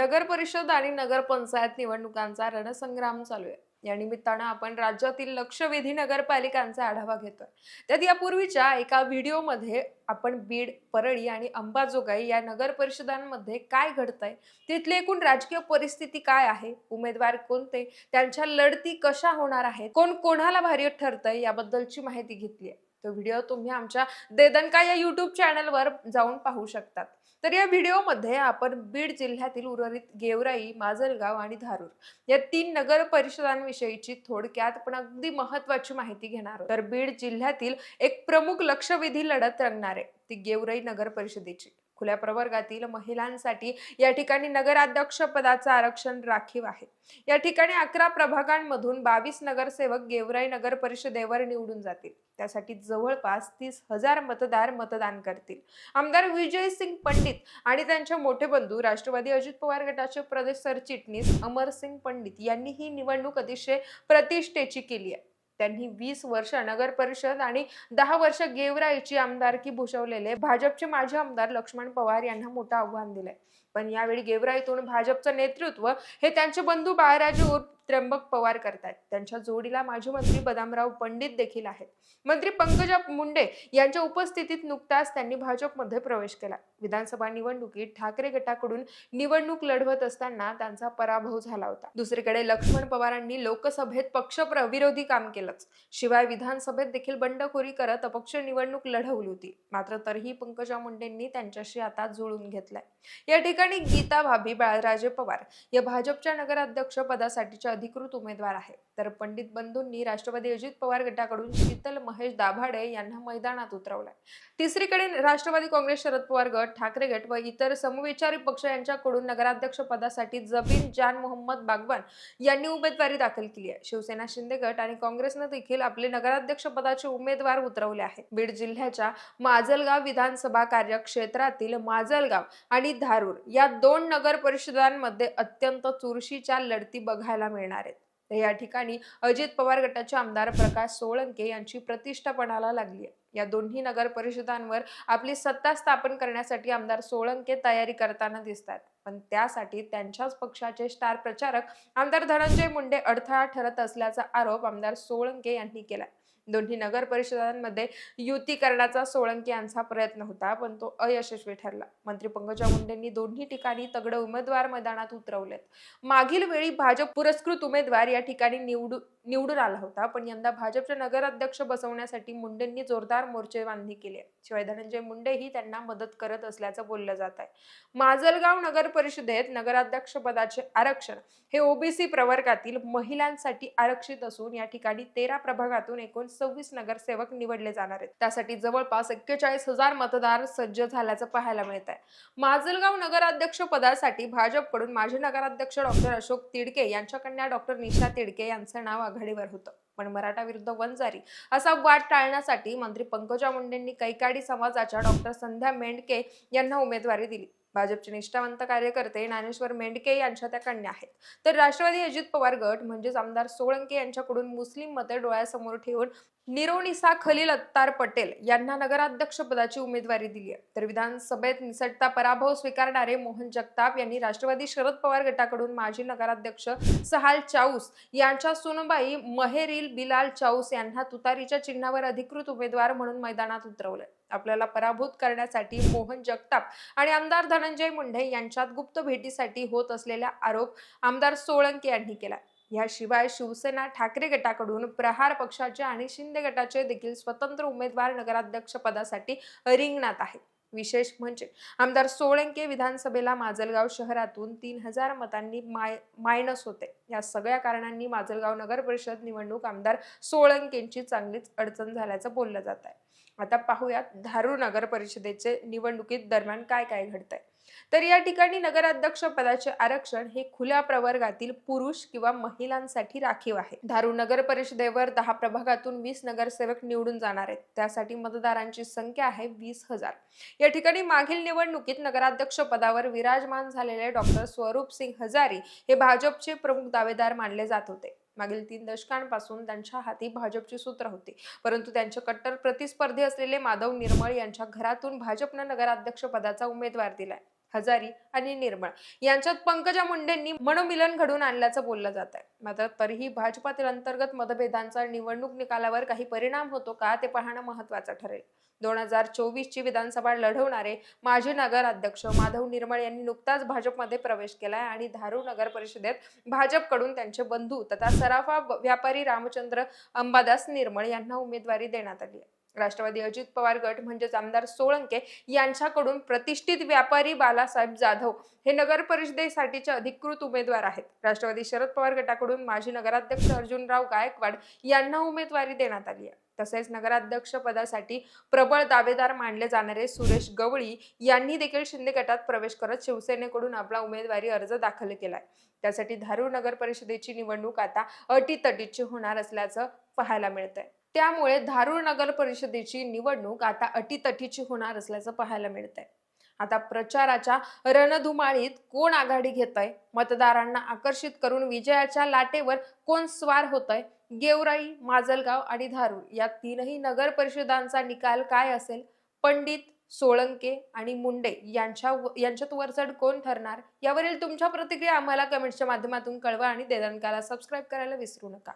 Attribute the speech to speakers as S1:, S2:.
S1: नगर परिषद आणि नगरपंचायत निवडणुकांचा रणसंग्राम चालू आहे. या निमित्तानं आपण राज्यातील लक्षवेधी नगरपालिकांचा आढावा घेतोय. त्यात यापूर्वीच्या एका व्हिडिओमध्ये आपण बीड परळी आणि अंबाजोगाई या नगर परिषदांमध्ये काय घडतंय तिथली एकूण राजकीय परिस्थिती काय आहे उमेदवार कोणते त्यांच्या लढती कशा होणार आहेत कोण कोणाला भारी ठरतंय याबद्दलची माहिती घेतली आहे. तो व्हिडिओ तुम्ही आमच्या देदनका या यूट्यूब चॅनलवर जाऊन पाहू शकतात तर या व्हिडिओमध्ये आपण बीड जिल्ह्यातील उर्वरित गेवराई माजलगाव आणि धारूर या तीन नगर परिषदांविषयीची थोडक्यात पण अगदी महत्वाची माहिती घेणार आहोत. तर बीड जिल्ह्यातील एक प्रमुख लक्षवेधी लढत रंगणार आहे ती गेवराई नगर परिषदेची खुल्या प्रवर्गातील महिलांसाठी या ठिकाणी नगराध्यक्ष पदाचं आरक्षण राखीव आहे. या ठिकाणी अकरा प्रभागांमधून बावीस नगरसेवक गेवराई नगर परिषदेवर निवडून जातील. त्यासाठी जवळपास तीस हजार मतदार मतदान करतील. आमदार विजय सिंग पंडित आणि त्यांचे मोठे बंधू राष्ट्रवादी अजित पवार गटाचे प्रदेश सरचिटणीस अमरसिंग पंडित यांनी ही निवडणूक अतिशय प्रतिष्ठेची केली आहे. त्यांनी वीस वर्ष नगर परिषद आणि दहा वर्ष गेवराईची आमदारकी भूषवलेले. भाजपचे माजी आमदार लक्ष्मण पवार यांना मोठं आव्हान दिलंय. पण यावेळी गेवराईतून भाजपचं नेतृत्व हे त्यांचे बंधू बाळराजे उर्फ त्र्यंबक पवार करतायत. त्यांच्या जोडीला माजी मंत्री बदामराव पंडित देखील आहेत. मंत्री पंकजा मुंडे यांच्या उपस्थितीत नुकताच त्यांनी भाजपमध्ये प्रवेश केला. विधानसभा निवडणुकीत ठाकरे गटाकडून निवडणूक लढवत असताना त्यांचा पराभव झाला होता. दुसरीकडे लक्ष्मण पवारांनी लोकसभेत पक्ष विरोधी काम केलंच. शिवाय विधानसभेत देखील बंडखोरी करत अपक्ष निवडणूक लढवली होती. मात्र तरीही पंकजा मुंडेंनी त्यांच्याशी आता जुळून घेतलाय. या ठिकाणी गीता भाभी बाळराजे पवार या भाजपच्या नगराध्यक्ष पदासाठीच्या अधिकृत उमेदवार आहे तर पंडित बंधूंनी राष्ट्रवादी अजित पवार गटाकडून शीतल महेश दाभाडे यांना मैदानात उतरवलाय. तिसरीकडे राष्ट्रवादी काँग्रेस शरद पवार गट ठाकरे गट व इतर समविचारी पक्ष यांच्याकडून नगराध्यक्ष पदासाठी जबीन जान मोहम्मद बागवान यांनी उमेदवारी दाखल केली आहे. शिवसेना शिंदे गट आणि काँग्रेसनं देखील आपले नगराध्यक्ष पदाचे उमेदवार उतरवले आहेत. बीड जिल्ह्याच्या माजलगाव विधानसभा कार्यक्षेत्रातील माजलगाव आणि धारूर या दोन नगर परिषदांमध्ये अत्यंत चुरशीच्या लढती बघायला मिळणार आहेत. तर या ठिकाणी अजित पवार गटाचे आमदार प्रकाश सोळंके यांची प्रतिष्ठापणाला लागली आहे. या दोन्ही नगर परिषदांवर आपली सत्ता स्थापन करण्यासाठी आमदार सोळंके तयारी करताना दिसतात. पण त्यासाठी त्यांच्याच पक्षाचे स्टार प्रचारक आमदार धनंजय मुंडे अडथळा ठरत असल्याचा आरोप आमदार सोळंके यांनी केला दोन्ही नगर परिषदांमध्ये युती करण्याचा सोळंकी यांचा प्रयत्न होता पण तो अयशस्वी ठरला. मंत्री पंकजा मुंडेंनी दोन्ही ठिकाणी तगड उमेदवार मैदानात उतरवलेत. मागील वेळी भाजप पुरस्कृत उमेदवार या ठिकाणी निवडून निवडून आला होता पण यंदा भाजपचे नगराध्यक्ष बसवण्यासाठी मुंडेंनी जोरदार मोर्चे बांधणी केली शिवाय धनंजय मुंडेही त्यांना मदत करत असल्याचं बोललं जात आहे. माजलगाव नगर परिषदेत नगराध्यक्ष पदाचे आरक्षण हे ओबीसी प्रवर्गातील महिलांसाठी आरक्षित असून या ठिकाणी तेरा प्रभागातून एकूण सव्वीस नगरसेवक निवडले जाणार आहेत. त्यासाठी जवळपास एक्केचाळीस हजार मतदार सज्ज झाल्याचं पाहायला मिळत आहे माजलगाव नगराध्यक्ष पदासाठी भाजपकडून माजी नगराध्यक्ष डॉक्टर अशोक तिडके यांच्या कन्या डॉक्टर निशा तिडके यांचं नाव आघाडीवर होतं. पण मराठा विरुद्ध वंजारी असा वाद टाळण्यासाठी मंत्री पंकजा मुंडेंनी कैकाडी समाजाच्या डॉक्टर संध्या मेंढके यांना उमेदवारी दिली. भाजपचे निष्ठावंत कार्यकर्ते ज्ञानेश्वर मेंढके यांच्या त्या कन्या आहेत. तर राष्ट्रवादी अजित पवार गट म्हणजेच आमदार सोळंके यांच्याकडून मुस्लिम मते डोळ्यासमोर ठेवून निरोनिसा खलील अत्तार पटेल यांना नगराध्यक्ष पदाची उमेदवारी दिली आहे. तर विधानसभेत निसटता पराभव स्वीकारणारे मोहन जगताप यांनी राष्ट्रवादी शरद पवार गटाकडून माजी नगराध्यक्ष सहाल चाऊस यांच्या सुनबाई महेरील बिलाल चाऊस यांना तुतारीच्या चिन्हावर अधिकृत उमेदवार म्हणून मैदानात उतरवलंय. आपल्याला पराभूत करण्यासाठी मोहन जगताप आणि आमदार धनंजय मुंडे यांच्यात गुप्त भेटीसाठी होत असलेला आरोप आमदार सोळंके यांनी केला. याशिवाय शिवसेना ठाकरे गटाकडून प्रहार पक्षाचे आणि शिंदे गटाचे देखील स्वतंत्र उमेदवार नगराध्यक्ष पदासाठी रिंगणात आहेत विशेष म्हणजे आमदार सोळंके विधानसभेला माजलगाव शहरातून तीन हजार मतांनी माय मायनस होते. या सगळ्या कारणांनी माजलगाव नगर परिषद निवडणूक आमदार सोळंकेंची चांगलीच अडचण झाल्याचं बोललं जात आहे आता पाहूयात धारूर नगर परिषदेचे निवडणुकीत दरम्यान काय काय घडतंय. तर या ठिकाणी नगराध्यक्ष पदाचे आरक्षण हे खुल्या प्रवर्गातील पुरुष किंवा महिलांसाठी राखीव आहे. धारू नगर परिषदेवर दहा प्रभागातून वीस नगरसेवक निवडून जाणार आहेत. त्यासाठी मतदारांची संख्या आहे वीस हजार. या ठिकाणी मागील निवडणुकीत नगराध्यक्ष पदावर विराजमान झालेले डॉक्टर स्वरूप सिंग हजारी हे भाजपचे प्रमुख दावेदार मानले जात होते. मागील तीन दशकांपासून त्यांच्या हाती भाजपची सूत्र होती. परंतु त्यांचे कट्टर प्रतिस्पर्धी असलेले माधव निर्मळ यांच्या घरातून भाजपनं नगराध्यक्ष पदाचा उमेदवार दिलाय. हजारी आणि निर्मळ यांच्यात पंकजा मुंडेंनी मनोमिलन घडून आणल्याचं बोललं जात आहे. मात्र तरीही भाजपातील अंतर्गत मतभेदांचा निवडणूक निकालावर काही परिणाम होतो का ते पाहणं महत्वाचं ठरेल. दोन हजार चोवीस ची विधानसभा लढवणारे माजी नगराध्यक्ष माधव निर्मळ यांनी नुकताच भाजपमध्ये प्रवेश केलाय आणि धारू नगर परिषदेत भाजपकडून त्यांचे बंधू तथा सराफा व्यापारी रामचंद्र अंबादास निर्मळ यांना उमेदवारी देण्यात आली आहे. राष्ट्रवादी अजित पवार गट म्हणजेच आमदार सोळंके यांच्याकडून प्रतिष्ठित व्यापारी बालासाहेब जाधव हे नगर परिषदेसाठीचे अधिकृत उमेदवार आहेत. राष्ट्रवादी शरद पवार गटाकडून माजी नगराध्यक्ष अर्जुनराव गायकवाड यांना उमेदवारी देण्यात आली आहे. तसेच नगराध्यक्ष पदासाठी प्रबळ दावेदार मानले जाणारे सुरेश गवळी यांनी देखील शिंदे गटात प्रवेश करत शिवसेनेकडून आपला उमेदवारी अर्ज दाखल केलाय त्यासाठी धारूर नगर परिषदेची निवडणूक आता अटीतटीची होणार असल्याचं पाहायला मिळतंय. त्यामुळे धारूर नगर परिषदेची निवडणूक आता अटीतटीची होणार असल्याचं पाहायला मिळतंय. आता प्रचाराच्या रणधुमाळीत कोण आघाडी घेत आहे मतदारांना आकर्षित करून विजयाच्या लाटेवर कोण स्वार होत आहे गेवराई माजलगाव आणि धारूर या तीनही नगर परिषदांचा निकाल काय असेल? पंडित सोळंके आणि मुंडे यांच्या यांच्यात वरचढ कोण ठरणार? यावरील तुमच्या प्रतिक्रिया आम्हाला कमेंट्सच्या माध्यमातून कळवा आणि देदानकाला सबस्क्राईब करायला विसरू नका.